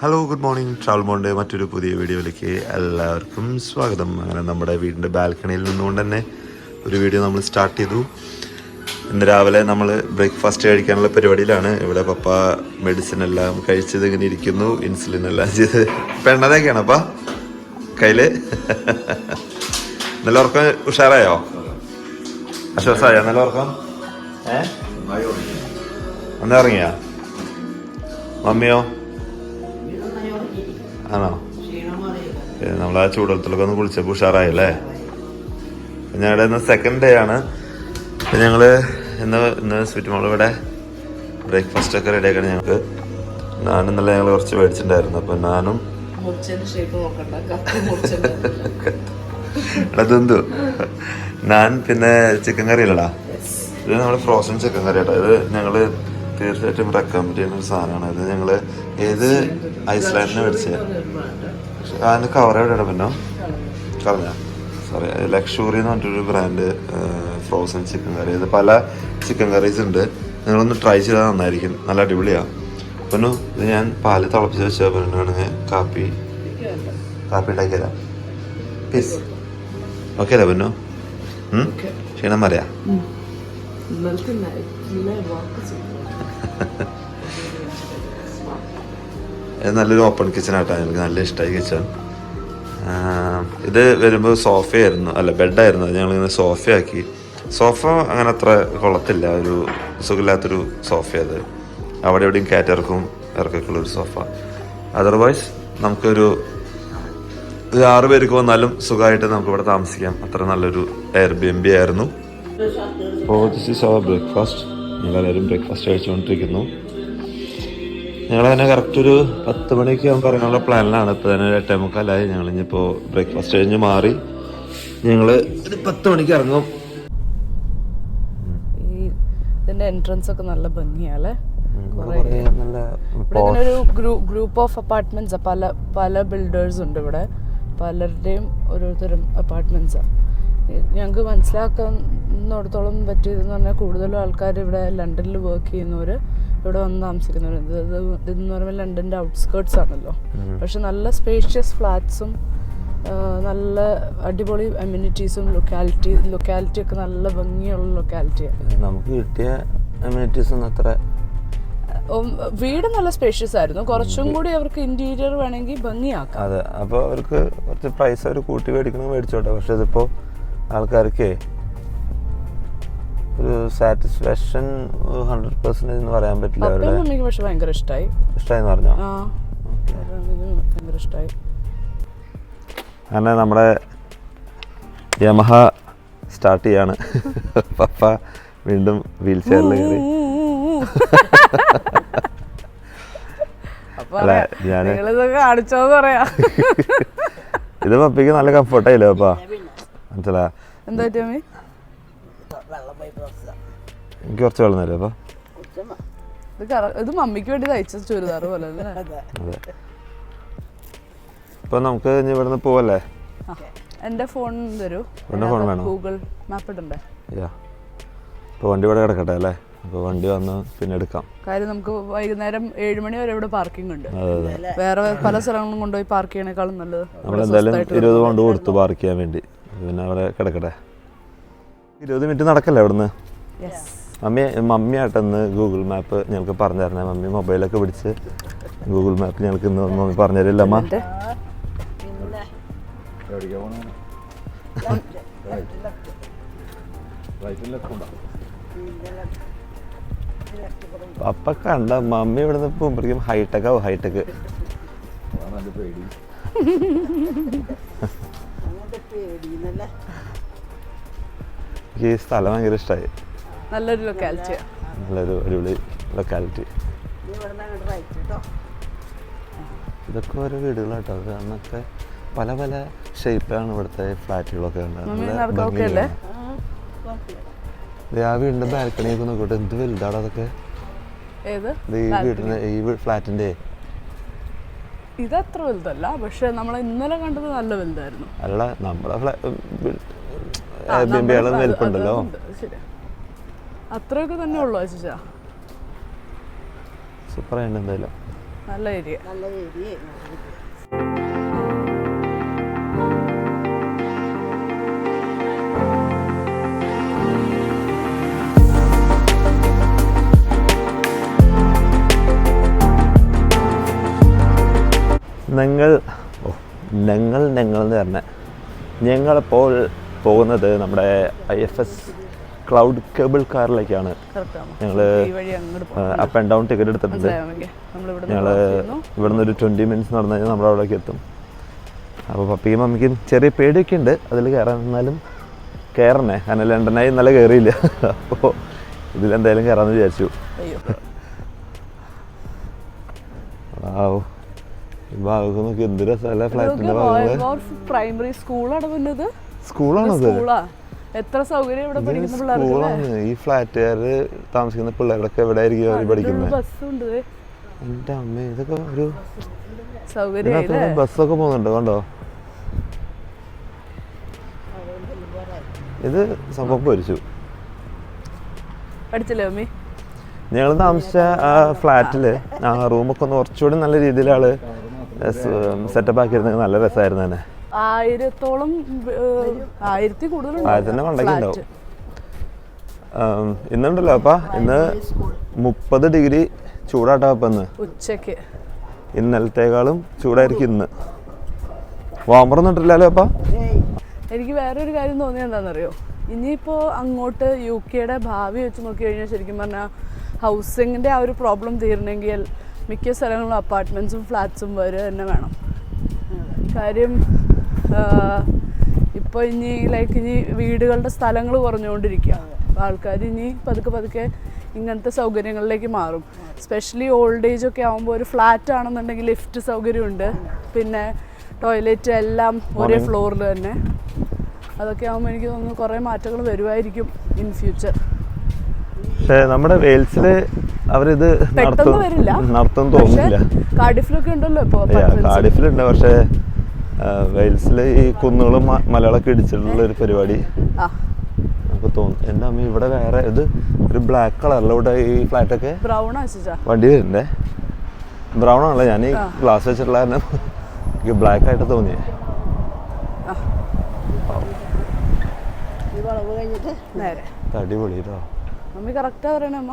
Hello good morning travel മോണിന്റെ മറ്റൊരു പുതിയ വീഡിയോയിലേക്ക് എല്ലാവർക്കും സ്വാഗതം. അങ്ങനെ നമ്മുടെ വീടിന്റെ ബാൽക്കണിയിൽ നിന്നുകൊണ്ട് തന്നെ ഒരു വീഡിയോ നമ്മൾ സ്റ്റാർട്ട് ചെയ്തു. ഇന്ന് രാവിലെ നമ്മൾ ബ്രേക്ക്ഫാസ്റ്റ് കഴിക്കാനുള്ള പരിപാടിയിലാണ്. ഇവിടെ പപ്പ മെഡിസിൻ എല്ലാം കഴിച്ചത് ഇങ്ങനെ ഇരിക്കുന്നു. ഇൻസുലിൻ എല്ലാം ചെയ്ത്. പെണ്ണതൊക്കെയാണ് അപ്പ. കയ്യിൽ നല്ല ഉറക്കം ഉഷാറായോ? ആശ്വാസമായോ നല്ല ഉറക്കം? ഏ? ഇറങ്ങിയാ മമ്മിയോ? ആണോ? നമ്മൾ ആ ചൂടത്തിലൊക്കെ ഒന്ന് കുളിച്ചപ്പോൾ ഉഷാറായല്ലേ? ഞങ്ങളുടെ ഇന്ന് സെക്കൻഡ് ഡേ ആണ്. ഞങ്ങൾ ഇന്ന് ഇന്ന് സ്വീറ്റ് മോൾ ഇവിടെ ബ്രേക്ക്ഫാസ്റ്റ് ഒക്കെ റെഡി ആക്കണം ഞങ്ങൾക്ക്. നാനും നല്ല ഞങ്ങൾ കുറച്ച് മേടിച്ചിട്ടുണ്ടായിരുന്നു. അപ്പം നാനും അതെന്തു ഞാൻ പിന്നെ ചിക്കൻ കറി അല്ലടാ ഇത് നമ്മൾ ഫ്രോസൺ ചിക്കൻ കറി കേട്ടോ ഇത് ഞങ്ങൾ തീർച്ചയായിട്ടും റെക്കമെൻഡ് ചെയ്യുന്ന ഒരു സാധനമാണ്. ഇത് ഞങ്ങൾ ഏത് ഐസ്ലാൻഡിന് മേടിച്ചത് അതിന്റെ കവർ എവിടെയാണ് പിന്നെ? കളഞ്ഞ? സോറി ലക്ഷൂറി എന്ന് പറഞ്ഞിട്ടൊരു ബ്രാൻഡ് ഫ്രോസൺ ചിക്കൻ കറി ഇത് പല ചിക്കൻ കറീസ് ഉണ്ട്. നിങ്ങളൊന്ന് ട്രൈ ചെയ്താൽ നന്നായിരിക്കും. നല്ല അടിപൊളിയാണ് പിന്നെ ഇത് ഞാൻ പാൽ തിളപ്പിച്ച് വെച്ചാൽ പിന്നെ കാപ്പി. കാപ്പി ഉണ്ടാക്കിയതാ. പീസ് ഓക്കെ അല്ലേ പിന്നെ? ക്ഷീണം പറയാ. നല്ലൊരു ഓപ്പൺ കിച്ചൺ ആട്ടോ എനിക്ക് നല്ല ഇഷ്ടമായി കിച്ചൺ ഇത് വരുമ്പോൾ സോഫയായിരുന്നു അല്ല ബെഡായിരുന്നു അത് ഞങ്ങളിങ്ങനെ സോഫയാക്കി സോഫ അങ്ങനെ അത്ര കൊള്ളത്തില്ല. ഒരു സുഖമില്ലാത്തൊരു സോഫ അത്. അവിടെ എവിടെയും കയറ്റിറക്കും ഇറക്കൊക്കെയുള്ള ഒരു സോഫ അതർവൈസ് നമുക്കൊരു ഒരു ആറ് പേർക്ക് വന്നാലും സുഖമായിട്ട് നമുക്ക് ഇവിടെ താമസിക്കാം. അത്ര നല്ലൊരു എയർ ബി എം ബി ആയിരുന്നു ബ്രേക്ക്ഫാസ്റ്റ് ഞങ്ങളെല്ലാവരും ബ്രേക്ക്ഫാസ്റ്റ് കഴിച്ചുകൊണ്ടിരിക്കുന്നു. ഞങ്ങൾ തന്നെ കറക്റ്റ് ഒരു പത്ത് മണിക്ക് നമുക്ക് ഇറങ്ങാനുള്ള പ്ലാനിലാണ് ഇപ്പോൾ തന്നെ എട്ടേ മുക്കാലായി. ഞങ്ങൾ ഇനിയിപ്പോൾ ബ്രേക്ക്ഫാസ്റ്റ് കഴിഞ്ഞ് മാറി. ഞങ്ങൾ ഒരു പത്ത് മണിക്ക് ഇറങ്ങും. ഈ ഇതിന്റെ എൻട്രൻസ് ഒക്കെ നല്ല നല്ല ഇവിടെ ഒരു ഗ്രൂപ്പ് ഓഫ് അപ്പാർട്ട്മെന്റ്സ് പല പല ബിൽഡേഴ്സ് ഉണ്ട് ഇവിടെ. പലരുടെയും ഓരോരുത്തരും അപ്പാർട്ട്മെന്റ്സാണ് ഞങ്ങൾക്ക് മനസ്സിലാക്കുന്നിടത്തോളം പറ്റിയതെന്ന് പറഞ്ഞാൽ കൂടുതലും ആൾക്കാർ ഇവിടെ ലണ്ടനിൽ വർക്ക് ചെയ്യുന്നവർ ഇവിടെ വന്ന് താമസിക്കുന്നവർ ഇത് ഇത് ഇതെന്ന് പറയുമ്പോൾ ലണ്ടന്റെ ഔട്ട്സ്കേർട്സ് ആണല്ലോ. പക്ഷെ നല്ല സ്പേഷ്യസ് ഫ്ലാറ്റ്സും നല്ല അടിപൊളി അമ്യൂണിറ്റീസും ലൊക്കാലിറ്റി ലൊക്കാലിറ്റി ഒക്കെ നല്ല ഭംഗിയുള്ള ലൊക്കാലിറ്റിയാണ് നമുക്ക് കിട്ടിയ അമ്യൂണിറ്റീസ് ഒന്നും അത്ര വീട് നല്ല സ്പേഷ്യസ് ആയിരുന്നു. കുറച്ചും കൂടി അവർക്ക് ഇന്റീരിയർ വേണമെങ്കിൽ ഭംഗിയാക്കാം. അതെ. അപ്പോൾ അവർക്ക് കുറച്ച് പ്രൈസ് അവർ കൂട്ടി മേടിക്കണമെങ്കിൽ മേടിച്ചോട്ടെ. പക്ഷെ ഇതിപ്പോൾ ആൾക്കാർക്ക് ഒരു സാറ്റിസ്ഫാക്ഷൻ ഹൺഡ്രഡ് പെർസെന്റേജ് എന്ന് പറയാൻ പറ്റില്ല അവരുടെ പക്ഷെ ഭയങ്കര ഇഷ്ടമായി എന്ന് പറഞ്ഞോ? ഭയങ്കര ഇഷ്ടമായി അങ്ങനെ നമ്മുടെ യമഹ സ്റ്റാർട്ട് ചെയ്യാണ്. പപ്പ വീണ്ടും വീൽ ചെയറിൽ കയറി. അല്ല ഞാൻ ഇത് പപ്പിക്ക് നല്ല കംഫർട്ടായില്ലേ പപ്പ? മനസ്സിലാ എന്താ എനിക്ക് കുറച്ച് വെള്ളം തരും അപ്പൊ? ഇത് മമ്മിക്ക് വേണ്ടി തയ്ച്ച ചുരിദാർ പോലെ അല്ലേ? അതെ. ഇപ്പൊ നമുക്ക് ഇനി ഇവിടുന്ന് പോവല്ലേ. എന്റെ ഫോൺ തരൂ. phone വേണോ? ഗൂഗിൾ മാപ്പ് ഇടണ്ടേ? യാ ഇപ്പോൾ വണ്ടി ഇവിടെ കിടക്കട്ടെ അല്ലേ? അപ്പോൾ വണ്ടി വന്ന് പിന്നെ എടുക്കാം. കാര്യം നമുക്ക് വൈകുന്നേരം ഏഴ് മണി വരെ ഇവിടെ പാർക്കിംഗ് ഉണ്ട്. വേറെ പല സ്ഥലങ്ങളും കൊണ്ടുപോയി പാർക്ക് ചെയ്യണേക്കാളും നല്ലത്. നമ്മൾ എന്തായാലും ഇരുപത് കൊണ്ട് കൊടുത്തു പാർക്ക് ചെയ്യാൻ വേണ്ടി. പിന്നെ അവിടെ കിടക്കട്ടെ. ഇരുപത് മിനിറ്റ് നടക്കല്ലേ അവിടുന്ന്? യെസ് മമ്മി മമ്മിയായിട്ടെന്ന് ഗൂഗിൾ മാപ്പ് ഞങ്ങൾക്ക് പറഞ്ഞു തരണേ. മമ്മി മൊബൈലൊക്കെ പിടിച്ച് ഗൂഗിൾ മാപ്പ് ഞങ്ങൾക്ക് ഇന്ന് മമ്മി പറഞ്ഞു തരില്ല അമ്മ? അപ്പൊ കണ്ട മമ്മി ഇവിടുന്ന് പോകുമ്പോഴേക്കും ഹൈടെക് ആവും ഹൈടെക് എനിക്ക് ഈ സ്ഥലം ഭയങ്കര ഇഷ്ടമായി നല്ലൊരു ലൊക്കാലിറ്റി നല്ലൊരു അടിപൊളി ലൊക്കാലിറ്റി ഇതൊക്കെ ഓരോ വീടുകളാട്ടോ. കാരണമൊക്കെ പല പല ഷേപ്പിലാണ് ഇവിടുത്തെ ഫ്ലാറ്റുകളൊക്കെ. ദേ ആ വീടിന്റെ ബാൽക്കണിയൊക്കെ നോക്കട്ടെ എന്ത് വലുതാണ് അതൊക്കെ? ഏത്? ഈ വീടിന്റെ ഈ ഫ്ലാറ്റിന്റെ ഇത് അത്ര വലുതല്ല പക്ഷെ നമ്മൾ ഇന്നലെ കണ്ടത് നല്ല വലുതായിരുന്നു. അല്ല നമ്മളെ വലിപ്പുണ്ടല്ലോ. അത്രയൊക്കെ തന്നെ ഉള്ളു അച്ഛാ സൂപ്പർ ആയിട്ട് എന്തായാലും. നല്ല ഏരിയ. നല്ല ഏരിയ ഞങ്ങൾ ഓ ഞങ്ങൾ ഞങ്ങൾ എന്ന് പറഞ്ഞ ഞങ്ങളിപ്പോൾ പോകുന്നത് നമ്മുടെ I F S Cloud Cable കാറിലേക്കാണ് ഞങ്ങൾ അപ്പ് ആൻഡ് ഡൗൺ ടിക്കറ്റ് എടുത്തിട്ടുണ്ട്. ഞങ്ങൾ ഇവിടുന്ന് ഒരു ട്വന്റി മിനിറ്റ്സ് നടന്നു കഴിഞ്ഞാൽ നമ്മുടെ അവിടേക്ക് എത്തും. അപ്പോൾ പപ്പിയും മമ്മിക്കും ചെറിയ പേടിയൊക്കെ ഉണ്ട്. അതിൽ കയറാൻ എന്നാലും കയറണേ. കാരണം ലണ്ടനായി ഇന്നലെ കയറിയില്ല. അപ്പോൾ ഇതിലെന്തായാലും കയറാമെന്ന് വിചാരിച്ചു. ആവോ നോക്കി എന്ത് രസമല്ല ഭാഗങ്ങൾ പ്രൈമറി സ്കൂളാണ് പിന്നത് സ്കൂളാണത് സ്കൂളാ. എത്ര സൗകര്യം ഇവിടെ പഠിക്കുന്ന സ്കൂളാണ്. ഈ ഫ്ലാറ്റുകാർ താമസിക്കുന്ന പിള്ളേരൊക്കെ എവിടെ ആയിരിക്കും അവർ പഠിക്കുന്നത്? ബസ്സുണ്ട്. എന്റെ അമ്മ ഇതൊക്കെ ഒരു സൗകര്യം ബസ്സൊക്കെ പോകുന്നുണ്ട്? കണ്ടോ? ഇത് സംഭവം പൊരിച്ചു. പഠിച്ചല്ലേ അമ്മി? ഞങ്ങൾ താമസിച്ച ആ ഫ്ളാറ്റിൽ ആ റൂമൊക്കെ ഒന്ന് കുറച്ചുകൂടി നല്ല രീതിയിൽ ആൾ സെറ്റപ്പ് ആക്കിയിരുന്നെങ്കിൽ നല്ല രസമായിരുന്നു തന്നെ. ആയിരത്തോളം ആയിരത്തി ആയിരത്തിന്റെ ഉണ്ടാവും ഇന്നുണ്ടല്ലോ അപ്പ ഇന്ന് മുപ്പത് ഡിഗ്രി ചൂടാട്ടാ അപ്പം ഇന്ന്. ഉച്ചയ്ക്ക് ഇന്നലത്തേക്കാളും ചൂടായിരിക്കും ഇന്ന്. വാമ്പറൊന്നും ഇട്ടില്ലല്ലോ അപ്പ? എനിക്ക് വേറൊരു കാര്യം തോന്നിയത് എന്താണെന്നറിയോ? ഇനിയിപ്പോൾ അങ്ങോട്ട് യു കെയുടെ ഭാവി വെച്ച് നോക്കി കഴിഞ്ഞാൽ ശരിക്കും പറഞ്ഞാൽ ഹൗസിങ്ങിന്റെ ആ ഒരു പ്രോബ്ലം തീരണമെങ്കിൽ മിക്ക സ്ഥലങ്ങളും അപ്പാർട്ട്മെന്റ്സും ഫ്ലാറ്റ്സും വരെ തന്നെ വേണം. കാര്യം ഇപ്പോൾ ഇനി ലൈക്ക് ഇനി വീടുകളുടെ സ്ഥലങ്ങൾ കുറഞ്ഞുകൊണ്ടിരിക്കുക. അപ്പോൾ ആൾക്കാർ ഇനി പതുക്കെ പതുക്കെ ഇങ്ങനത്തെ സൗകര്യങ്ങളിലേക്ക് മാറും. സ്പെഷ്യലി ഓൾഡ് ഏജ് ഒക്കെ ആകുമ്പോൾ ഒരു ഫ്ലാറ്റ് ആണെന്നുണ്ടെങ്കിൽ ലിഫ്റ്റ് സൗകര്യമുണ്ട്. പിന്നെ ടോയ്ലറ്റ് എല്ലാം ഒരേ ഫ്ലോറിൽ തന്നെ. അതൊക്കെ ആകുമ്പോൾ എനിക്ക് തോന്നുന്നു കുറേ മാറ്റങ്ങൾ വരുമായിരിക്കും ഇൻ ഫ്യൂച്ചർ പക്ഷേ നമ്മുടെ വെയിൽസിൽ അവരിത് നടത്തും. തോന്നില്ല തോന്നുന്നില്ല. കാർഡിഫിലൊക്കെ ഉണ്ടല്ലോ ഇപ്പോൾ കാർഡിഫിലുണ്ട് പക്ഷേ വെയിൽസിൽ ഈ കുന്നുകളും മലകളൊക്കെ ഇടിച്ചിട്ടുള്ള ഒരു പരിപാടി നമുക്ക് തോന്നുന്നു എന്റെ അമ്മ ഇവിടെ വേറെ ഇത് ഒരു ബ്ലാക്ക് കളറിലെ ഇവിടെ ഈ ഫ്ലാറ്റൊക്കെ വണ്ടി വരുന്നുണ്ടേ ബ്രൗൺ ആണല്ലോ. ഞാൻ ഈ ഗ്ലാസ് വെച്ചിട്ടുള്ള കാരണം എനിക്ക് ബ്ലാക്ക് ആയിട്ട് തോന്നിയേ. അടിപൊളി കേട്ടോ മമ്മി കറക്റ്റാ പറയണേ അമ്മ.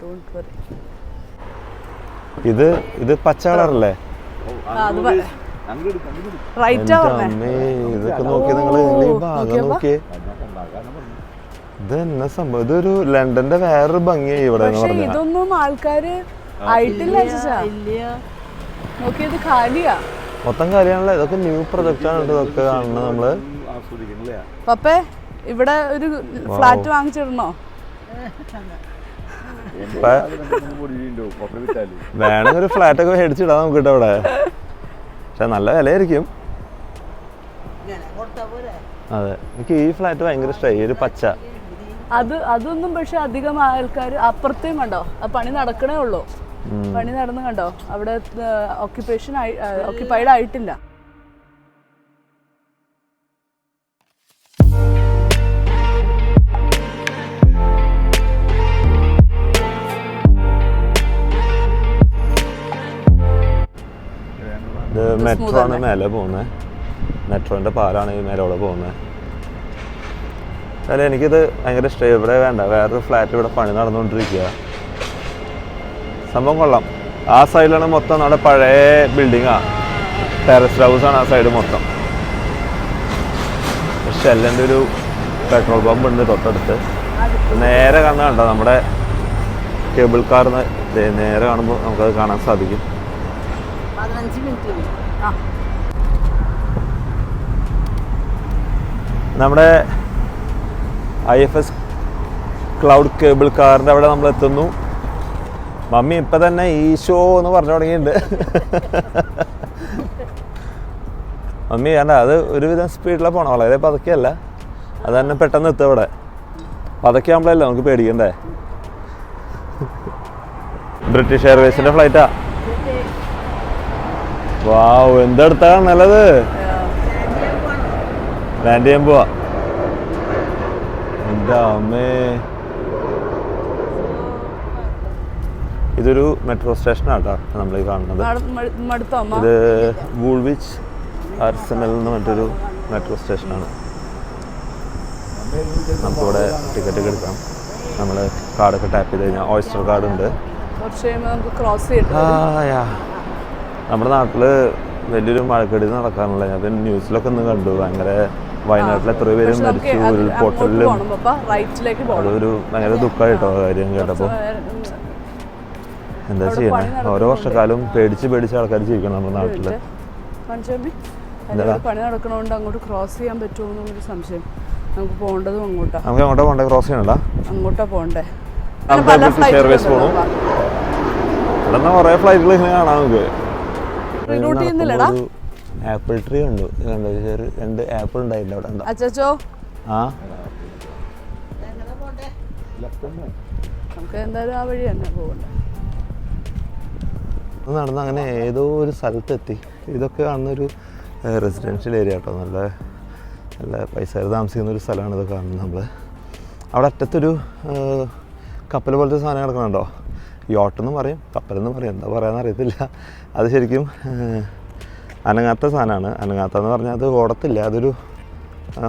ഡോണ്ട് വറി ഇത് ഇത് പച്ച കളറല്ലേ? റൈറ്റാ ഇതൊക്കെ നോക്കി നിങ്ങൾ ഈ ഭാഗം നോക്കിയപ്പോ? നോക്കിയേ. ഇത് എന്നാ സംഭവം? ഇതൊരു ലണ്ടന്റെ വേറൊരു ഭംഗിയായി ഇവിടെ ഇതൊന്നും ആൾക്കാര് ആയിട്ടില്ല നോക്കിയത് മൊത്തം കാര്യമാണല്ലോ ഇതൊക്കെ ന്യൂ പ്രൊജക്റ്റ് ആണ് ഇതൊക്കെ കാണുന്നത് നമ്മൾ. പപ്പേ ഇവിടെ ഒരു ഫ്ലാറ്റ് വാങ്ങിച്ചിടണോ വേണമെങ്കിൽ ഒരു ഫ്ലാറ്റ് ഒക്കെ മേടിച്ചിടാം നമുക്ക് കേട്ടോ അവിടെ പക്ഷെ നല്ല വിലയായിരിക്കും. അതെ എനിക്ക് ഈ ഫ്ലാറ്റ് ഭയങ്കര ഇഷ്ടമായി ഒരു പച്ച. അത് അതൊന്നും പക്ഷെ അധികം ആൾക്കാർ അപ്പുറത്തേം കണ്ടോ? ആ പണി നടക്കണേ ഉള്ളൂ. പണി നടന്നു കണ്ടോ? അവിടെ ഓക്യുപ്പേഷൻ ഓക്യുപ്പൈഡ് ആയിട്ടില്ല. ഇത് മെട്രോ ആണ് മേലെ പോകുന്നത് മെട്രോന്റെ പാലാണ് ഈ മേലോടെ പോകുന്നത് അല്ല എനിക്കിത് ഭയങ്കര ഇഷ്ടമായി ഇവിടെ വേണ്ട. വേറൊരു ഫ്ലാറ്റ് ഇവിടെ പണി നടന്നുകൊണ്ടിരിക്കുക സംഭവം കൊള്ളാം. ആ സൈഡിലാണ് മൊത്തം നമ്മുടെ പഴയ ബിൽഡിങ്ങാ ടെറസ് ഹൗസ് ആണ് ആ സൈഡ് മൊത്തം. ഷെല്ലിന്റെ ഒരു പെട്രോൾ പമ്പ് ഉണ്ട് തൊട്ടടുത്ത്. നേരെ കാണുന്ന കണ്ടോ? നമ്മുടെ കേബിൾ കാർ നേരെ കാണുമ്പോൾ നമുക്കത് കാണാൻ സാധിക്കും. നമ്മുടെ I F S Cloud Cable കാറിന്റെ അവിടെ നമ്മൾ എത്തുന്നു. മമ്മി ഇപ്പം തന്നെ ഈശോ എന്ന് പറഞ്ഞു തുടങ്ങിയിട്ടുണ്ട്. മമ്മി വേണ്ട അത് ഒരുവിധം സ്പീഡിലാണ് പോകണം വളരെ പതുക്കെയല്ല. അത് തന്നെ പെട്ടെന്ന് എത്തും അവിടെ. പതുക്കെ ആകുമ്പോഴല്ലേ നമുക്ക് പേടിക്കണ്ടേ? ബ്രിട്ടീഷ് എയർവേസിന്റെ ഫ്ലൈറ്റാ. വാവ് എന്തെടുത്താ? നല്ലത്. ലാൻഡ് ചെയ്യാൻ പോവാ. എന്റെ അമ്മേ. ഇതൊരു മെട്രോ സ്റ്റേഷനാട്ടോ നമ്മൾ ഈ കാണുന്നത്. ഇത് വൂൾവിച്ച് ആർസനൽ എന്ന് പറഞ്ഞിട്ടൊരു മെട്രോ സ്റ്റേഷനാണ്. നമുക്കിവിടെ ടിക്കറ്റ് ഒക്കെ എടുക്കാം. നമ്മൾ കാർഡൊക്കെ ടാപ്പ് ചെയ്ത് കഴിഞ്ഞാൽ ഓയിസ്റ്റർ കാർഡ് ഉണ്ട് ആ, യാ. നമ്മുടെ നാട്ടിൽ വലിയൊരു മഴക്കെടുതി നടക്കാറുണ്ട്. ഞാൻ പിന്നെ ന്യൂസിലൊക്കെ ഒന്ന് കണ്ടു. ഭയങ്കര വയനാട്ടിൽ എത്ര പേര് മരിച്ചു. ഉരുൾപൊട്ടലിലും അതൊരു ഭയങ്കര ദുഃഖമായിട്ടോ കാര്യം കേട്ടപ്പോൾ എന്താ ചെയ്യണേ? ഓരോ. വർഷക്കാലം പേടിച്ച് പേടിച്ച് ആൾക്കാർ ജീവിക്കണം നമ്മുടെ നാട്ടിൽ? പണി നടക്കണോണ്ട് അങ്ങോട്ട് ക്രോസ് ചെയ്യാൻ പറ്റുമോ എന്നൊരു സംശയം. നമുക്ക് പോകേണ്ടതും അങ്ങോട്ടാ. നമുക്ക് അങ്ങോട്ടാ പോണ്ടേ ക്രോസ് ചെയ്യണടാ? അങ്ങോട്ടാ പോകണ്ടേ. flight പോകണം ഇവിടെ നിന്ന് കുറേ ഫ്ലൈറ്റുകൾ ഇങ്ങനെ കാണാം നമുക്ക്. ചെയ്യുന്നില്ലടാ? ആപ്പിൾ ട്രീ ഉണ്ട്. കണ്ടോ? രണ്ട് ആപ്പിൾ ഉണ്ടായില്ല അവിടെ. ഉണ്ടോ അച്ചോ ആ? നമുക്ക് എന്തായാലും ആ വഴി തന്നെ പോകണ്ട. നടന്ന് അങ്ങനെ ഏതോ ഒരു സ്ഥലത്തെത്തി. ഇതൊക്കെ കാണുന്നൊരു റെസിഡൻഷ്യൽ ഏരിയ കേട്ടോ. നല്ല നല്ല പൈസ താമസിക്കുന്ന ഒരു സ്ഥലമാണ് ഇതൊക്കെ കാണുന്നത് നമ്മൾ അവിടെ അറ്റത്തൊരു കപ്പൽ പോലത്തെ സാധനം കിടക്കണുണ്ടോ? യോട്ടെന്ന് പറയും കപ്പലെന്ന് പറയും. എന്താ പറയാന്ന് അറിയത്തില്ല. അത് ശരിക്കും അനങ്ങാത്ത സാധനമാണ്. അനങ്ങാത്ത എന്ന് പറഞ്ഞാൽ അത് ഓടത്തില്ല. അതൊരു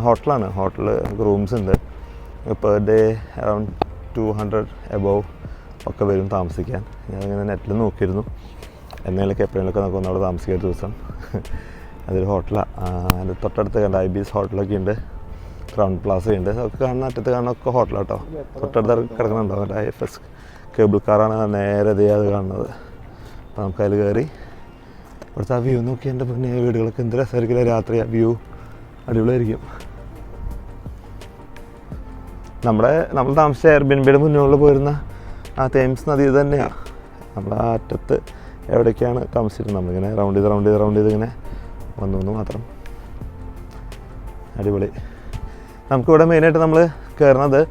ഹോട്ടലാണ്. ഹോട്ടൽ റൂംസ് ഉണ്ട്. Per day around two hundred above ഒക്കെ വരും താമസിക്കാൻ. ഞാനിങ്ങനെ നെറ്റിൽ നോക്കിയിരുന്നു. എന്നേലൊക്കെ എപ്പോഴെങ്കിലൊക്കെ നമുക്ക് ഒന്നവിടെ താമസിക്കാൻ ഒരു ദിവസം. അതൊരു ഹോട്ടലാണ് അതിന്റെ തൊട്ടടുത്ത് കണ്ട ഐ ബി എസ് ഹോട്ടലൊക്കെ ഉണ്ട്. ക്രൗൺ പ്ലാസ ഉണ്ട്. അതൊക്കെ കാണുന്ന അറ്റത്ത് കാണുന്ന ഒക്കെ ഹോട്ടലാട്ടോ. തൊട്ടടുത്ത് കിടക്കുന്നുണ്ടോ? മറ്റേ ഐ എഫ് എസ് കേബിൾ കാറാണ് നേരെ അത് കാണുന്നത്. അപ്പോൾ കയറി. ഇവിടുത്തെ ആ വ്യൂ നോക്കി എന്റെ പിന്നെ വീടുകളൊക്കെ എന്ത് രസമായിരിക്കില്ല രാത്രി ആ വ്യൂ അടിപൊളിയായിരിക്കും. നമ്മുടെ നമ്മൾ താമസിച്ച എയർബിൻബിയുടെ മുന്നോട്ട് പോയിരുന്ന ആ തേംസ് നദി തന്നെയാണ് നമ്മൾ ആ അറ്റത്ത് എവിടേക്കാണ് താമസിച്ചിരുന്നത്? നമ്മളിങ്ങനെ റൗണ്ട് ചെയ്ത് റൗണ്ട് ചെയ്ത് റൗണ്ട് ചെയ്ത് ഇങ്ങനെ വന്നു വന്നു മാത്രം. അടിപൊളി. നമുക്കിവിടെ മെയിനായിട്ട് നമ്മൾ കയറുന്നത്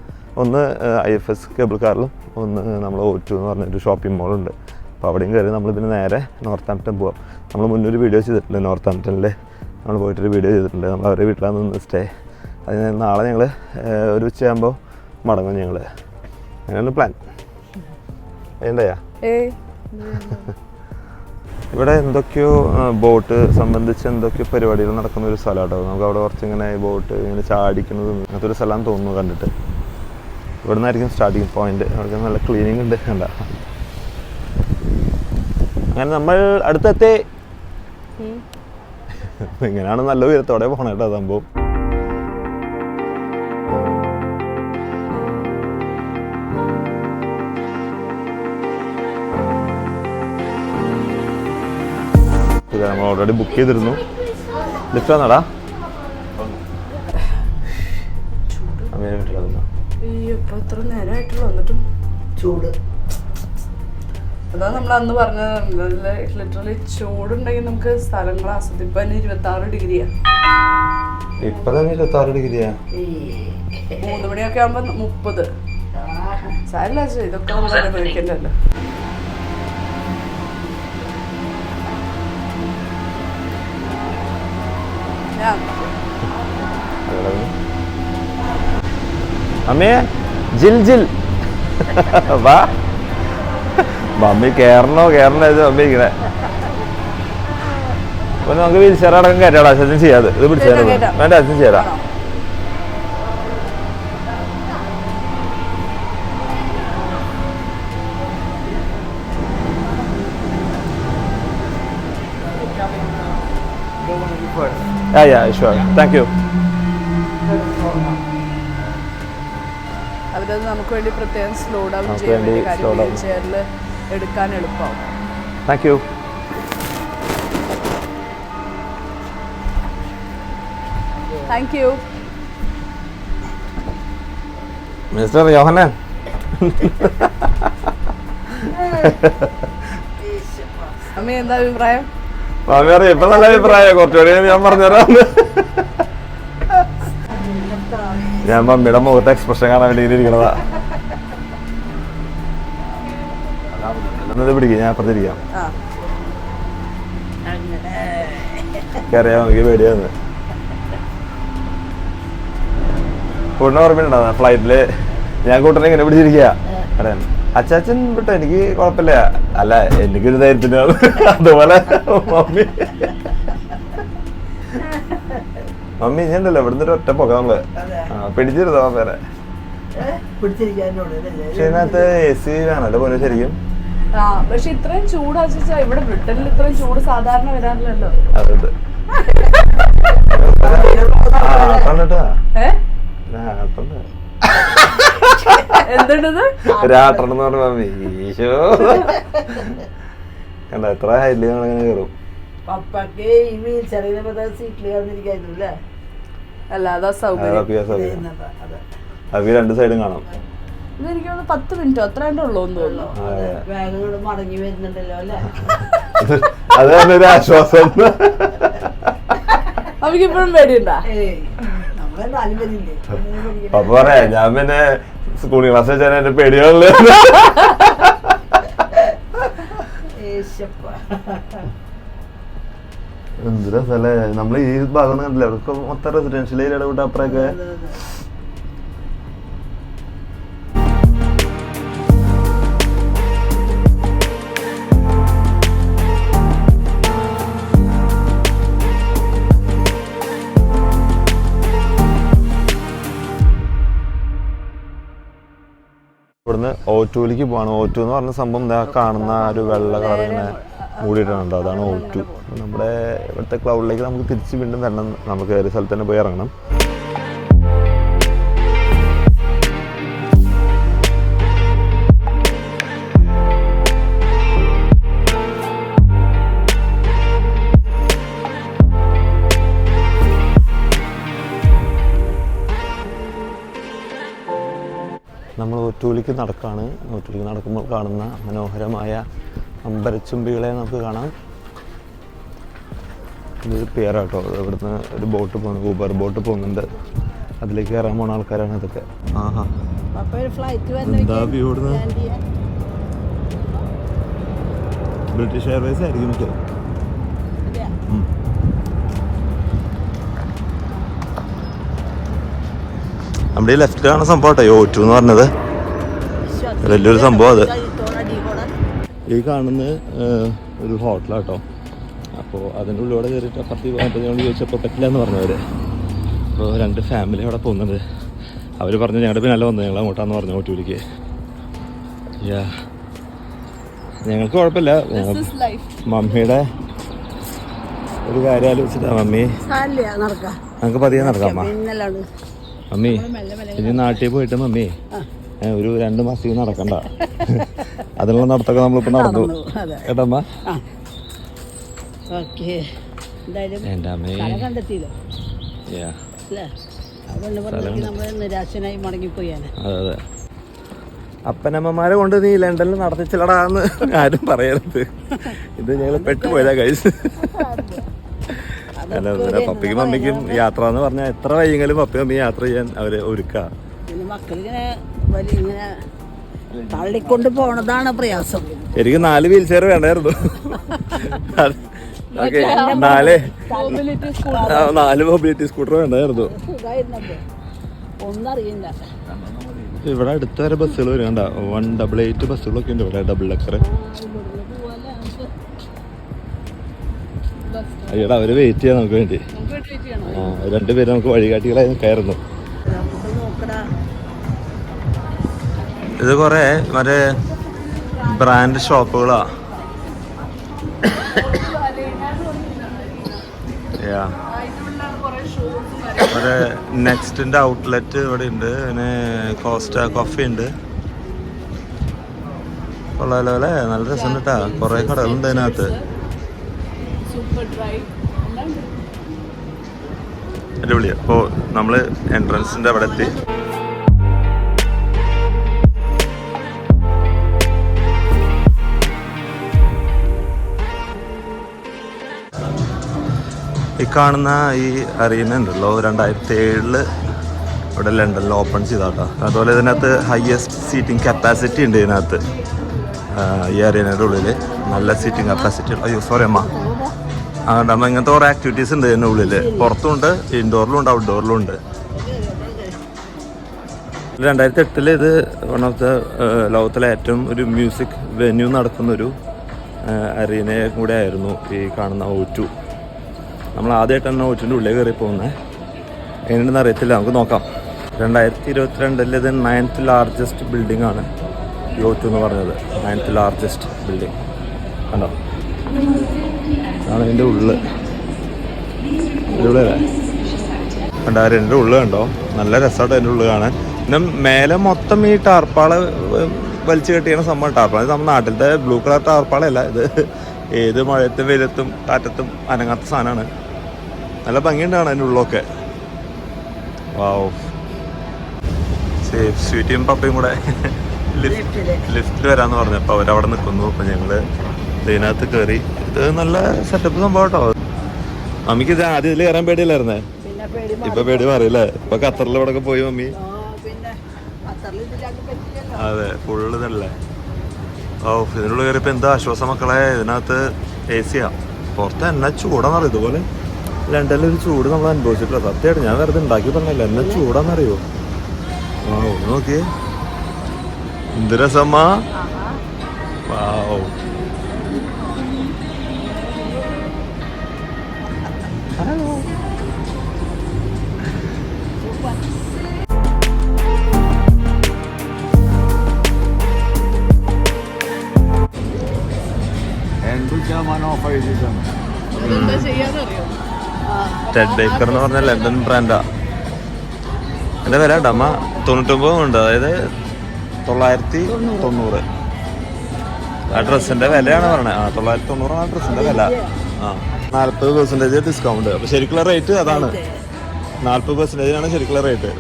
ഒന്ന് ഐ എഫ് എസ് കേബിൾ കാറിലും ഒന്ന് നമ്മൾ ഒ ടു എന്ന് പറഞ്ഞൊരു ഷോപ്പിംഗ് മോളുണ്ട് അപ്പോൾ അവിടെയും കയറി നമ്മൾ പിന്നെ നേരെ നോർത്ത് ആംപ്റ്റൺ പോവാം. നമ്മൾ മുന്നൊരു വീഡിയോ ചെയ്തിട്ടുണ്ട് നോർത്ത് ആംപ്റ്റണിൽ നമ്മൾ പോയിട്ടൊരു വീഡിയോ ചെയ്തിട്ടുണ്ട്. നമ്മൾ അവരുടെ വീട്ടിലാണ് നിന്ന് സ്റ്റേ അത് നാളെ ഞങ്ങൾ ഒരു ഉച്ചയാകുമ്പോൾ മടങ്ങും ഞങ്ങൾ അങ്ങനെയാണ് പ്ലാൻ വേണ്ടയാ? ഇവിടെ എന്തൊക്കെയോ ബോട്ട് സംബന്ധിച്ച് എന്തൊക്കെയോ പരിപാടികൾ നടക്കുന്ന ഒരു സ്ഥലമാട്ടോ. നമുക്ക് അവിടെ കുറച്ച് ഇങ്ങനെ ബോട്ട് ഇങ്ങനെ ചാടിക്കുന്നതും അങ്ങനത്തെ ഒരു സ്ഥലം തോന്നുന്നു കണ്ടിട്ട്. ഇവിടെ നിന്നായിരിക്കും സ്റ്റാർട്ടിങ് പോയിന്റ് അവിടെ നല്ല ക്ലീനിങ് ഉണ്ട്. കണ്ട? അങ്ങനെ നമ്മൾ അടുത്തെത്തേ. ഇങ്ങനെയാണ് നല്ല ഉയരത്തോടെ പോണേ കേട്ടോ സംഭവം. ഇത് നമ്മൾ ഓൾറെഡി ബുക്ക് ചെയ്തിരുന്നു. ലിഫ്റ്റ് വന്നടാ. അമ്മേനെ വീട്ടിലാ അയ്യോ ഇപ്പൊ എത്ര നേരമായിട്ടുള്ളൂ വന്നിട്ടും ചൂട്. അതാ നമ്മൾ അന്ന് പറഞ്ഞത് ലിറ്ററലി ചൂടുണ്ടെങ്കിൽ നമുക്ക് സ്ഥലങ്ങൾ ആസ്വദിക്കും ഇപ്പൊ തന്നെ ഇരുപത്തി ആറ് ഡിഗ്രിയാ. ഇപ്പൊ തന്നെ ഇരുപത്തി ആറ് ഡിഗ്രിയാ മൂന്ന് മണിയൊക്കെ ആകുമ്പോ മുപ്പത്. സാരില്ല ഇതൊക്കെ നമ്മൾ അനുഭവിക്കണ്ടല്ലോ അമ്മേ ജിൽ ജിൽ. വാ. മമ്മി കേറണോ കേറണോ ഇത് മമ്മി ഇങ്ങനെ അപ്പൊ നമുക്ക് വീൽ ചെയർ അടക്കം കയറ്റാടാ അച്ഛൻ ചെയ്യാതെ ഇത് കേറ്റാം. വേണ്ട അച്ഛൻ ആണോ? Yeah, yeah, sure. Thank you. അവരത് നമുക്ക് വേണ്ടി പ്രത്യേകം സ്ലോ ഡൗൺ ചെയ്യാൻ വേണ്ടി കാര്യം ചെയ്യാറില്ല ചെയറിൽ എടുക്കാൻ എളുപ്പമാവും thank you thank you mister Yohana അമ്മ എന്താ അഭിപ്രായം? മാമി അറിയാം ഇപ്പൊ നല്ല അഭിപ്രായം. കുറച്ചുകൂടി ഞാൻ പറഞ്ഞുതരാം. ഞാൻ മമ്മിയുടെ മുഖത്തെ എക്സ്പ്രഷൻ കാണാൻ വേണ്ടി ഇരിക്കണതാ. എന്നത് പിടിക്കുക ഞാൻ അപ്പുറത്തിരിക്കാം ആ. നോക്കി എനിക്ക് പേടിയാന്ന് കൂട്ടിനെ ഓർമ്മയുണ്ടോ? ഫ്ലൈറ്റിൽ ഞാൻ കൂട്ടനെ ഇങ്ങനെ പിടിച്ചിരിക്കുക. അച്ചാച്ചൻ വിട്ടോ എനിക്ക് കുഴപ്പമില്ല. അല്ല എനിക്കൊരു ധൈര്യത്തിന് അതുപോലെ മമ്മി. മമ്മി ഞാൻ ഉണ്ടല്ലോ ഇവിടുന്ന് ഒരു ഒറ്റ പോക്കാം നമ്മൾ. പിടിച്ചിരുന്നോ പേരെ പിടിച്ചിരിക്കാനോട് പക്ഷെ ഇതിനകത്ത് എ സി വേണമല്ലോ പോലെ ശരിക്കും. ആ പക്ഷെ ഇത്രയും ചൂടാച്ചാ ഇവിടെ ബ്രിട്ടനിൽ ഇത്രയും ചൂട് സാധാരണ വരാറില്ലല്ലോ. അതെ. എന്തുണ്ടത്? ഒരാട്ടണം എന്ന് പറഞ്ഞ ഈശോ കണ്ട എത്ര ഹൈലി അങ്ങനെ കയറും. പപ്പക്ക് ഈ വീൽ ചെറിയ സീറ്റിൽ കയറിയിരിക്കായിരുന്നു അല്ലേ? അല്ല അതാ സൗകര്യം. രണ്ട് സൈഡും കാണാം. ഇത് എനിക്ക് തോന്നുന്നു പത്ത് മിനിറ്റോ അത്ര ഉള്ളൂ. എന്ന് തോന്നുന്നു മടങ്ങി വരുന്നുണ്ടല്ലോ അല്ലേ? ഒരു ആശ്വാസം. അവർക്ക് ഇപ്പോഴും പേടിയുണ്ടാ അപ്പൊ പറയാ ഞാൻ പിന്നെ സ്കൂളിൽ ക്ലാസ് വെച്ചാൽ എന്റെ പേടിയാണല്ലോ. എന്ത് രസല്ലേ? നമ്മൾ ഈ ഭാഗം കണ്ടില്ലേ. അവർക്ക് മൊത്തം റെസിഡൻഷ്യൽ ഏരിയയുടെ കൂടെ ഓറ്റൂലേക്ക് പോവാണ്. ഓറ്റു എന്ന് പറഞ്ഞ സംഭവം കാണുന്ന ഒരു വെള്ള കളർ ഇങ്ങനെ മൂടിയിട്ടുണ്ട്. അതാണ് ഓറ്റു നമ്മുടെ ഇവിടുത്തെ ക്ലൗഡിലേക്ക് നമുക്ക് തിരിച്ച് വീണ്ടും വരണം. നമുക്ക് ഒരു സ്ഥലത്ത് തന്നെ പോയി ഇറങ്ങണം. നമ്മൾ ഒറ്റൂലിക്ക് നടക്കാണ്. നൂറ്റൂലിക്ക് നടക്കുമ്പോൾ കാണുന്ന മനോഹരമായ അമ്പരച്ചുംബികളെ നമുക്ക് കാണാം. ഇതൊരു പേരാട്ടോ. ഇവിടുന്ന് ഒരു ബോട്ട് പോകുന്നു. ഊബർ ബോട്ട് പോകുന്നുണ്ട്. അതിലേക്ക് കയറാൻ പോണ ആൾക്കാരാണ് ഇതൊക്കെ. ആഹാ. എന്താ? ബ്രിട്ടീഷ് എയർവേസ് ആയിരിക്കും മിക്കത്. നമ്മുടെ ഈ ലെഫ്റ്റ് കാണുന്ന സംഭവം കേട്ടോ യോറ്റു എന്ന് പറഞ്ഞത്. വലിയൊരു സംഭവം അത്. ഈ കാണുന്ന ഒരു ഹോട്ടലാട്ടോ. അപ്പോൾ അതിന്റെ ഉള്ളിലൂടെ കയറിയിട്ട് അപ്പുറത്ത് പോയപ്പോൾ ഞങ്ങൾ ചോദിച്ചപ്പോൾ പറ്റില്ല എന്ന് പറഞ്ഞവർ അപ്പോൾ രണ്ട് ഫാമിലി അവിടെ പോകുന്നത് അവർ പറഞ്ഞു ഞങ്ങളുടെ പിന്നാലെ വന്നത് ഞങ്ങൾ അങ്ങോട്ടാന്ന് പറഞ്ഞു ഓട്ടൂരിക്ക് യാ. ഞങ്ങൾക്ക് കുഴപ്പമില്ല. മമ്മിയുടെ ഒരു കാര്യം ആലോചിച്ചിട്ടാ മമ്മി. ഞങ്ങൾക്ക് പതിയെ നടക്കാം മമ്മി ഇനി നാട്ടിൽ പോയിട്ട് മമ്മി ഒരു രണ്ട് മാസം നടക്കണ്ട. അതിനുള്ള നടത്തൊക്കെ നമ്മളിപ്പോ നടന്നു. കേട്ടമ്മ? എന്റെ അമ്മേ. സ്ഥലം കണ്ടെത്തിയല്ലോ? യാ. അല്ലേ? അതുകൊണ്ട് പറഞ്ഞെങ്കിൽ നമ്മൾ നിരാശനായി മടങ്ങിപ്പോയാനെ. അതെ അതെ. അപ്പനമ്മമാരെ കൊണ്ട് നീ ലണ്ടനിൽ നടത്തിച്ചില്ലടാന്ന് ആരും പറയരുത്. ഇത് ഞങ്ങൾ പെട്ടുപോയതാ കഴിച്ച് അല്ല പപ്പിക്കും മമ്മിക്കും യാത്ര എന്ന് പറഞ്ഞാൽ എത്ര വൈകിയെങ്കിലും പപ്പി മമ്മി യാത്ര ചെയ്യാൻ അവർ ഒരുക്കാ. ഇങ്ങനെ തള്ളിക്കൊണ്ട് പോണതാണ് പ്രയാസം. എനിക്ക് നാല് വീൽ ചെയർ വേണമായിരുന്നു നാല് നാല് മൊബിലിറ്റി സ്കൂട്ടർ വേണമായിരുന്നു ഒന്നറിയില്ല. ഇവിടെ അടുത്ത വരെ ബസ്സുകൾ വരുന്നുണ്ട കണ്ട? വൺ ഡബിൾ എയ്റ്റ് ബസ്സുകളൊക്കെ ഉണ്ട്. ഇവിടെ ഡബിൾ ഡക്കർ അയ്യടാ അവർ വെയിറ്റ് ചെയ്യാൻ നമുക്ക് വേണ്ടി. നമുക്ക് വേണ്ടി wait ചെയ്യണം. ആ രണ്ടുപേരും നമുക്ക് വഴികാട്ടികളായി കയറുന്നു നോക്കടാ. ഇത് കുറെ മറ്റേ ബ്രാൻഡ് ഷോപ്പുകളാ മറ്റേ നെക്സ്റ്റിന്റെ ഔട്ട്ലെറ്റ് ഇവിടെ ഉണ്ട് പിന്നെ കോസ്റ്റ കോഫി ഉണ്ട് കൊള്ളാലോ അല്ലേ? നല്ല രസം കേട്ടാ കുറെ കടകളുണ്ട് അതിനകത്ത്. അടിപൊളിയാ. അപ്പോൾ നമ്മൾ എൻട്രൻസിന്റെ അവിടെ എത്തി. ഈ കാണുന്ന ഈ അറീന ഉണ്ടല്ലോ രണ്ടായിരത്തി ഏഴിൽ ഇവിടെ ലണ്ടനിൽ ഓപ്പൺ ചെയ്താട്ടോ. അതുപോലെ ഇതിനകത്ത് ഹയസ്റ്റ് സീറ്റിംഗ് കപ്പാസിറ്റി ഉണ്ട് ഇതിനകത്ത്. ഈ അറീനയുടെ ഉള്ളിൽ നല്ല സീറ്റിംഗ് കപ്പാസിറ്റി അയ്യോ സോറി അമ്മ. അതുകൊണ്ട് അമ്മ ഇങ്ങനത്തെ കുറേ ആക്ടിവിറ്റീസ് ഉണ്ട് ഇതിന്റെ ഉള്ളിൽ പുറത്തുണ്ട് ഇൻഡോറിലും ഉണ്ട് ഔട്ട്ഡോറിലും ഉണ്ട്. രണ്ടായിരത്തി എട്ടിൽ ഇത് വൺ ഓഫ് ദ ലോകത്തിലെ ഏറ്റവും ഒരു മ്യൂസിക് വെന്യൂ നടക്കുന്നൊരു ഒരു അരീനയെ കൂടെ ആയിരുന്നു ഈ കാണുന്ന ഓ ടു നമ്മൾ ആദ്യമായിട്ടാണ് തന്നെ ടുന്റെ ഉള്ളിൽ കയറി പോകുന്നത് എങ്ങനെയാണെന്ന് അറിയത്തില്ല. നമുക്ക് നോക്കാം. രണ്ടായിരത്തി ഇരുപത്തിരണ്ടിൽ ഇത് നയൻത്ത് ലാർജസ്റ്റ് ബിൽഡിംഗ് ആണ്. യോറ്റ് എന്ന് പറഞ്ഞത്. നയൻത്ത് ലാർജസ്റ്റ് ബിൽഡിംഗ് കണ്ടോ? അതാണ് ഇതിന്റെ ഉള്ളിൽ ഇവിടെ കണ്ടോ? അതിന്റെ ഉള്ളിൽ കണ്ടോ? നല്ല രസമായിട്ട് അതിന്റെ ഉള്ളിൽ കാണാൻ. പിന്നെ മേലെ മൊത്തം ഈ ടാർപ്പാള വലിച്ചു കെട്ടിയാണ് സംഭവം. ടാർപ്പാള നമ്മുടെ നാട്ടിലത്തെ ബ്ലൂ കളർ ടാർപ്പാളല്ല ഇത്. ഏത് മഴയത്തും വെയിലത്തും കാറ്റത്തും അനങ്ങാത്ത സാധനമാണ്. നല്ല ഭംഗിയുണ്ടാണ് അതിന്റെ ഉള്ളൊക്കെ വാവ്. സേഫ് സ്വീറ്റിയും പപ്പയും കൂടെ ലിഫ്റ്റ് ലിഫ്റ്റിൽ വരാന്ന് പറഞ്ഞു അപ്പോൾ അവരവിടെ നിൽക്കുന്നു. അപ്പോൾ ഞങ്ങൾ ഇതിനകത്ത് കയറി. ഇത് നല്ല സെറ്റപ്പ് സംഭവം കേട്ടോ മമ്മിക്ക് ഇത് ആദ്യം ഇതിൽ കയറാൻ പേടിയില്ലായിരുന്നേ? ഇപ്പൊ പേടി മാറിയില്ലേ? ഇപ്പൊ ഖത്തറിൽ ഇവിടെ പോയി മമ്മി. അതെ ഫുള്ള് ഇതല്ലേ. ഓ ഇതിനുള്ള കയറിയപ്പോ എന്താ ആശ്വാസം മക്കളെ? ഇതിനകത്ത് എ സിയാ പുറത്ത് എന്നാ ചൂടാന്നറിയോ ഇതുപോലെ? ലണ്ടനിൽ ഒരു ചൂട് നമ്മൾ അനുഭവിച്ചിട്ടില്ല. സത്യമായിട്ട് ഞാൻ വെറുതെ ഉണ്ടാക്കി പറഞ്ഞില്ല. എന്നാ ചൂടാന്നറിയോ? ആ ഒന്ന് നോക്കിയേ. എന്ത് രസമ്മ വാവ്. ടെഡ് ബേക്കർ എന്ന് പറഞ്ഞ ലണ്ടൻ ബ്രാൻഡാ എന്റെ വില ഡമ്മ തൊണ്ണൂറ്റൊമ്പത് ഉണ്ട്. അതായത് തൊള്ളായിരത്തി തൊണ്ണൂറ്. ആ ഡ്രസ്സിന്റെ വിലയാണ് പറഞ്ഞത് ആ തൊള്ളായിരത്തി തൊണ്ണൂറാണ് ആ ഡ്രസ്സിന്റെ വില. ആ നാല്പത് പെർസെന്റേജ് ഡിസ്കൗണ്ട് അപ്പൊ ശരിക്കുള്ള റേറ്റ് അതാണ്. നാല്പത് പെർസെന്റേജിനാണ് ശരിക്കുള്ള റേറ്റ്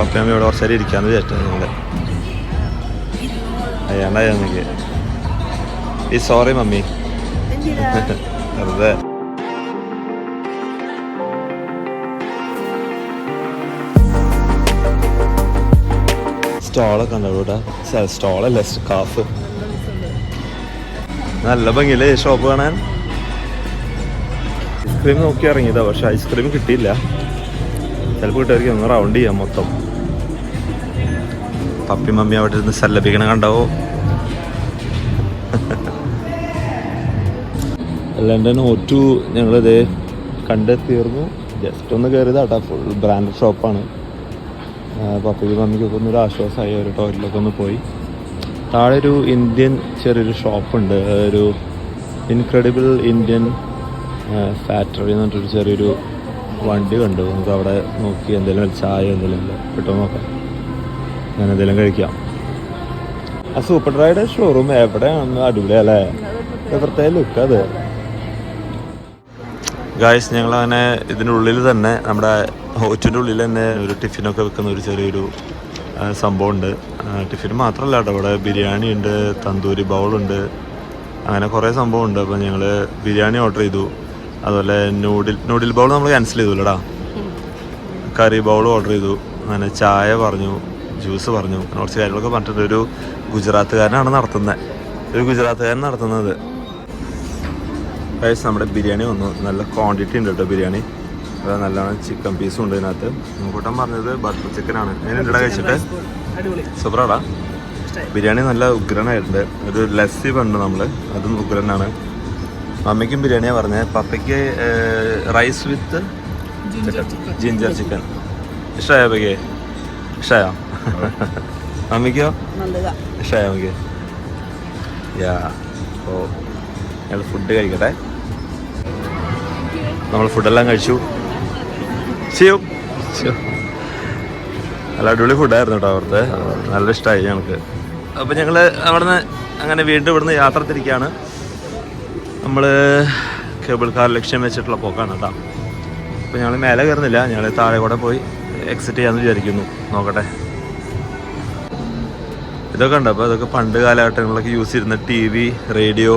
പപ്പയമ്മ ഇവിടെ കുറച്ചേരം ഇരിക്കാന്ന് വിചാരിച്ചു അയ്യാണ്ടായി ഈ സോറി മമ്മി. വെറുതെ. സ്റ്റോളൊക്കെ ഉണ്ടോ ഇവിടെ? സ്റ്റോളല്ല സ്കാഫ് നല്ല ഭംഗിയില്ലേ ഷോപ്പ് കാണാൻ? ഐസ്ക്രീം നോക്കി ഇറങ്ങിയതാ പക്ഷെ ഐസ്ക്രീം കിട്ടിയില്ല. ചിലപ്പോൾ കിട്ടുമായിരിക്കും. ഒന്ന് റൗണ്ട് ചെയ്യാം മൊത്തം. പപ്പി മമ്മി അവിടെ ഇരുന്ന് സല്ലപിക്കണ കണ്ടാവോ ലണ്ടൻ ഒറ്റു ഞങ്ങളിത് കണ്ട് തീർന്നു ജസ്റ്റ് ഒന്ന് കയറിയതാട്ടാ. ഫുൾ ബ്രാൻഡ് ഷോപ്പാണ് പപ്പയ്ക്ക് മമ്മിക്കൊക്കെ ഒന്നൊരു ആശ്വാസമായി ഒരു ടോയ്ലറ്റിലൊക്കെ ഒന്ന് പോയി. താഴെ ഒരു ഇന്ത്യൻ ചെറിയൊരു ഷോപ്പുണ്ട് ഒരു ഇൻക്രെഡിബിൾ ഇന്ത്യൻ ഫാക്ടറി എന്ന് പറഞ്ഞിട്ടൊരു ചെറിയൊരു വണ്ടി കണ്ടു. നമുക്ക് അവിടെ നോക്കി എന്തെങ്കിലും ചായ എന്തെങ്കിലും കിട്ടുമോ നോക്കാം. ഞാൻ എന്തെങ്കിലും കഴിക്കാം. ആ സൂപ്പർ ഡ്രൈയുടെ ഷോറൂം എവിടെയാണ് അടിപൊളിയല്ലേ? അല്ലേ പ്രത്യേക ലുക്ക് അത്. ഗായ്സ് ഞങ്ങൾ അങ്ങനെ ഇതിന്റെ ഉള്ളിൽ തന്നെ നമ്മുടെ ഹോറ്റിന്റെ ഉള്ളിൽ തന്നെ ഒരു ടിഫിനൊക്കെ വെക്കുന്ന ഒരു ചെറിയൊരു സംഭവം സംഭവമുണ്ട്. ടിഫിൻ മാത്രമല്ല കേട്ടോ ഇവിടെ ബിരിയാണി ഉണ്ട് തന്തൂരി ബൗളുണ്ട് അങ്ങനെ കുറേ സംഭവമുണ്ട്. അപ്പോൾ ഞങ്ങൾ ബിരിയാണി ഓർഡർ ചെയ്തു. അതുപോലെ നൂഡിൽ നൂഡിൽ ബൗൾ നമ്മൾ ക്യാൻസൽ ചെയ്തുല്ലടാ. കറി ബൗൾ ഓർഡർ ചെയ്തു. അങ്ങനെ ചായ പറഞ്ഞു. ജ്യൂസ് പറഞ്ഞു. അങ്ങനെ കുറച്ച് കാര്യങ്ങളൊക്കെ പറഞ്ഞിട്ടുണ്ട് ഒരു ഗുജറാത്തുകാരനാണ് നടത്തുന്നത് ഒരു ഗുജറാത്തുകാരൻ നടത്തുന്നത്. പൈസ നമ്മുടെ ബിരിയാണി വന്നു. നല്ല ക്വാണ്ടിറ്റി ഉണ്ട് കേട്ടോ ബിരിയാണി. അത് നല്ലോണം ചിക്കൻ പീസും ഉണ്ട് ഇതിനകത്ത്. കൂട്ടം പറഞ്ഞത് ബട്ടർ ചിക്കനാണ് എങ്ങനെയുണ്ടാ കഴിച്ചിട്ട്? സൂപ്പറാടാ. ബിരിയാണി നല്ല ഉഗ്രനായിട്ടുണ്ട്. ഒരു ലസ്സി പണ്ട് നമ്മൾ അതും ഉഗ്രനാണ്. മമ്മിക്കും ബിരിയാണിയാണ് പറഞ്ഞത് പപ്പയ്ക്ക് റൈസ് വിത്ത് ജിഞ്ചർ ചിക്കൻ ഇഷ്ടമായോ പയ്ക്ക് ഇഷ്ടമായോ മമ്മിക്കോ നല്ലതാ. അമ്മയ്ക്ക്? യാ ഓ ഞങ്ങൾ ഫുഡ് കഴിക്കട്ടെ. നമ്മൾ ഫുഡെല്ലാം കഴിച്ചു. ചെയ്യൂ നല്ല അടിപൊളി ഫുഡായിരുന്നു കേട്ടോ അവിടുത്തെ. നല്ല ഇഷ്ടമായി ഞങ്ങൾക്ക്. അപ്പോൾ ഞങ്ങൾ അവിടുന്ന് അങ്ങനെ വീണ്ടും ഇവിടുന്ന് യാത്ര തിരിക്കുകയാണ് നമ്മൾ കേബിൾ കാർ ലക്ഷ്യം വെച്ചിട്ടുള്ള പോക്കാണ് കേട്ടോ അപ്പോൾ ഞങ്ങൾ മേലെ കയറുന്നില്ല. ഞങ്ങൾ താഴെ കൂടെ പോയി എക്സിറ്റ് ചെയ്യാമെന്ന് വിചാരിക്കുന്നു. നോക്കട്ടെ. ഇതൊക്കെ ഉണ്ട്. അപ്പോൾ ഇതൊക്കെ പണ്ട് കാലഘട്ടങ്ങളിലൊക്കെ യൂസ് ചെയ്യുന്ന ടി വി റേഡിയോ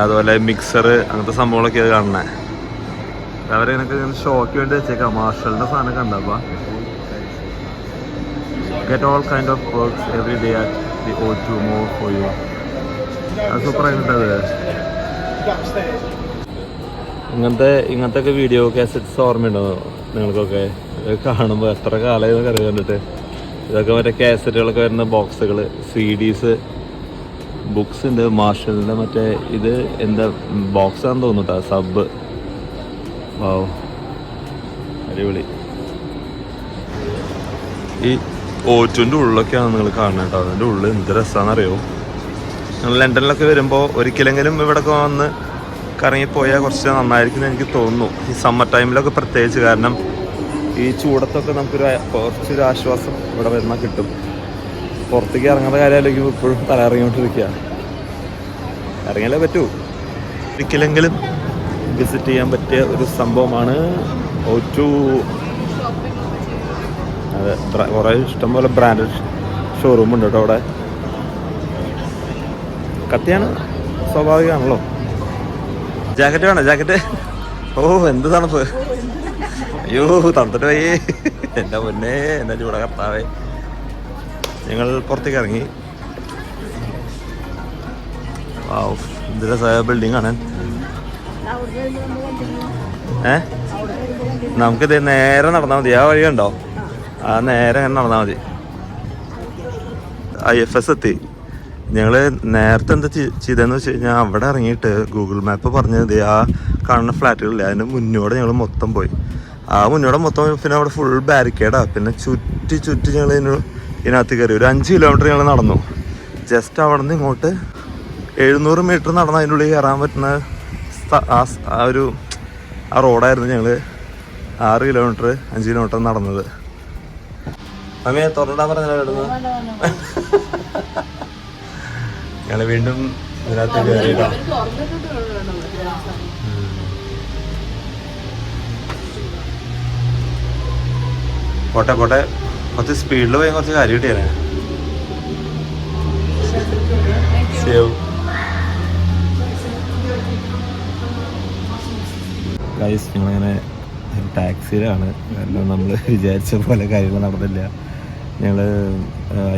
അതുപോലെ മിക്സർ അങ്ങനത്തെ സംഭവങ്ങളൊക്കെ കാണണേ അവരെ എനിക്ക് ഷോക്ക് വേണ്ടി വെച്ചേക്കാം. മാർഷലിന്റെ സാധനം കണ്ടപ്പോ get all kind of works every day at the oh to more for you super ആയിട്ടത് ഇങ്ങനത്തെ ഇങ്ങനത്തെ ഒക്കെ വീഡിയോ കാസറ്റ്സ് ഓർമ്മയുണ്ടോ നിങ്ങൾക്കൊക്കെ? കാണുമ്പോൾ എത്ര കാലമായി കറി കണ്ടിട്ട്. ഇതൊക്കെ മറ്റേ കാസറ്റുകളൊക്കെ വരുന്ന ബോക്സുകൾ സി ഡീസ് ബുക്സ് ഉണ്ട് മാർഷലിന്റെ മറ്റേ ഇത് എന്താ ബോക്സ് ആണെന്ന് തോന്നുന്നു സബ് വാവ്. അടിപൊളി. ഈ ഓറ്റുന്റെ ഉള്ളിലൊക്കെയാണ് നിങ്ങൾ കാണുന്നത് കേട്ടോ. അതിന്റെ ഉള്ളിൽ എന്ത് രസമാണെന്നറിയോ നിങ്ങൾ ലണ്ടനിലൊക്കെ വരുമ്പോൾ ഒരിക്കലെങ്കിലും ഇവിടെയൊക്കെ വന്ന് കറങ്ങിപ്പോയാൽ കുറച്ച് നന്നായിരിക്കും എന്ന് എനിക്ക് തോന്നുന്നു. ഈ സമ്മർ ടൈമിലൊക്കെ പ്രത്യേകിച്ച് കാരണം ഈ ചൂടത്തൊക്കെ നമുക്കൊരു കുറച്ചൊരു ആശ്വാസം ഇവിടെ വരുന്ന കിട്ടും. പുറത്തേക്ക് ഇറങ്ങുന്ന കാര്യമായിരിക്കും ഇപ്പോഴും തല ഇറങ്ങിക്കൊണ്ടിരിക്കുക ഇറങ്ങിയാലേ പറ്റൂ. ഒരിക്കലെങ്കിലും വിസിറ്റ് ചെയ്യാൻ പറ്റിയ ഒരു സംഭവമാണ് ഒറ്റു അതെ കുറേ ഇഷ്ടംപോലെ ബ്രാൻഡഡ് ഷോറൂം ഉണ്ട് കേട്ടോ അവിടെ. കത്തിയാണ് സ്വാഭാവികമാണല്ലോ. ജാക്കറ്റ് വേണോ? ജാക്കറ്റ്. ഓ എന്ത് തണുപ്പ്. അയ്യോ തണുത്തിട്ട് പോയി എന്റെ മുന്നേ എന്റെ ചൂട കർത്താവേ. ഞങ്ങൾ പുറത്തേക്ക് ഇറങ്ങി. ഇതിലെ ബിൽഡിംഗ് ആണ്. ഏ? നമുക്കിത് നേരെ നടന്നാൽ മതി. ആ വഴി ഉണ്ടോ ആ നേരെ അങ്ങനെ നടന്നാൽ മതി. ഐ എഫ് എസ് എത്തി. ഞങ്ങൾ നേരത്തെ എന്താ ചെയ്തതെന്ന് വെച്ച് കഴിഞ്ഞാൽ അവിടെ ഇറങ്ങിയിട്ട് ഗൂഗിൾ മാപ്പ് പറഞ്ഞത് ആ കാണുന്ന ഫ്ലാറ്റുകളില്ലേ അതിന് മുന്നോട് ഞങ്ങൾ മൊത്തം പോയി. ആ മുന്നോടെ മൊത്തം പിന്നെ അവിടെ ഫുൾ ബാരിക്കേഡാ പിന്നെ ചുറ്റി ചുറ്റി ഞങ്ങൾ ഇതിന് ഇതിനകത്ത് കയറി. ഒരു അഞ്ച് കിലോമീറ്റർ ഞങ്ങൾ നടന്നു. ജസ്റ്റ് അവിടെ നിന്ന് ഇങ്ങോട്ട് എഴുന്നൂറ് മീറ്റർ നടന്ന് അതിനുള്ളിൽ കയറാൻ പറ്റുന്ന ആ ഒരു ആ റോഡായിരുന്നു ഞങ്ങൾ ആറ് കിലോമീറ്റർ അഞ്ച് കിലോമീറ്റർ നടന്നത്. അമ്മയെ തുറന്നിടാൻ പറഞ്ഞല്ലോ ഞങ്ങൾ വീണ്ടും ഇതിനകത്ത് കയറിയിട്ടോ? പോട്ടെ പോട്ടെ. കുറച്ച് സ്പീഡിൽ പോയി കുറച്ച് കാര്യം കിട്ടിയാണ് സേവ് ഗൈസ് ഞങ്ങളിങ്ങനെ ഒരു ടാക്സിയിലാണ് കാരണം നമ്മൾ വിചാരിച്ച പോലെ കാര്യങ്ങൾ നടന്നില്ല. ഞങ്ങൾ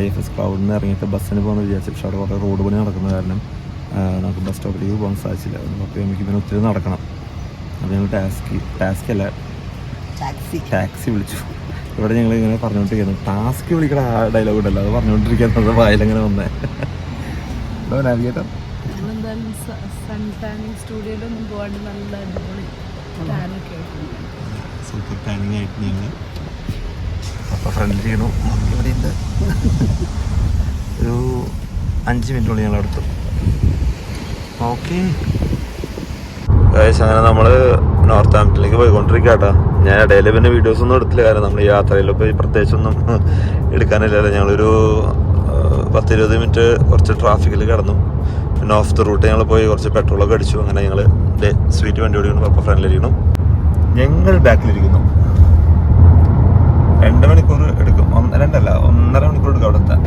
ഐ എഫ് എസ് ക്ലൗഡിൽ നിന്ന് ഇറങ്ങിയിട്ട് ബസ്സിന് പോകുന്ന വിചാരിച്ചു. പക്ഷേ അവിടെ കുറേ റോഡ് പണി നടക്കുന്ന കാരണം നമുക്ക് ബസ് സ്റ്റോപ്പിലേക്ക് പോകാൻ സാധിച്ചില്ല. അപ്പോൾ നമുക്ക് ഇതിന് ഒത്തിരി നടക്കണം. അത് ഞങ്ങൾ ടാക്സി ടാസ്ക് അല്ല ടാക്സി ടാക്സി വിളിച്ചു. ഇവിടെ ഞങ്ങൾ ഇങ്ങനെ പറഞ്ഞുകൊണ്ടിരിക്കുന്നു. ടാസ്ക് വിളിക്കണ ആ ഡയലോഗ് ഉണ്ടല്ലോ അത് പറഞ്ഞുകൊണ്ടിരിക്കുന്നത് വായിലങ്ങനെ വന്നേ. നാവിഗേറ്റർ സൺ ടാനിങ് സ്റ്റുഡിയോയിലൊന്നും പോകാണ്ട് നല്ല അടിപൊളി ടാനൊക്കെ സൂപ്പർ ടാനിങ് ആയിട്ട് ഞങ്ങൾ അപ്പോൾ ഫ്രണ്ടിൽ ചെയ്യണു മമ്മി ഇവിടെ ഉണ്ട്. ഒരു അഞ്ച് മിനിറ്റുള്ളിൽ ഞങ്ങൾ അടുത്തു. ഓക്കെ അങ്ങനെ നമ്മൾ നോർത്ത് ആംപ്റ്റണിലേക്ക് പോയിക്കൊണ്ടിരിക്കുക കേട്ടോ ഞാൻ ഇടയിൽ പിന്നെ വീഡിയോസ് ഒന്നും എടുത്തില്ല. കാരണം നമ്മൾ യാത്രയിൽ പോയി പ്രത്യേകിച്ചൊന്നും എടുക്കാനില്ലല്ലോ. ഞങ്ങളൊരു പത്തിരുപത് മിനിറ്റ് കുറച്ച് ട്രാഫിക്കിൽ കിടന്നു. പിന്നെ ഓഫ് ദ റൂട്ട് ഞങ്ങൾ പോയി. കുറച്ച് പെട്രോളൊക്കെ അടിച്ചു. അങ്ങനെ ഞങ്ങൾ സ്വീറ്റ് വണ്ടി ഓടിക്കുന്നു. പപ്പ ഫ്രണ്ടിലിരിക്കുന്നു ഞങ്ങൾ ബാക്കിലിരിക്കുന്നു. രണ്ട് മണിക്കൂർ എടുക്കും. ഒന്ന് രണ്ടല്ല. ഒന്നര മണിക്കൂർ എടുക്കും അവിടെ എത്താൻ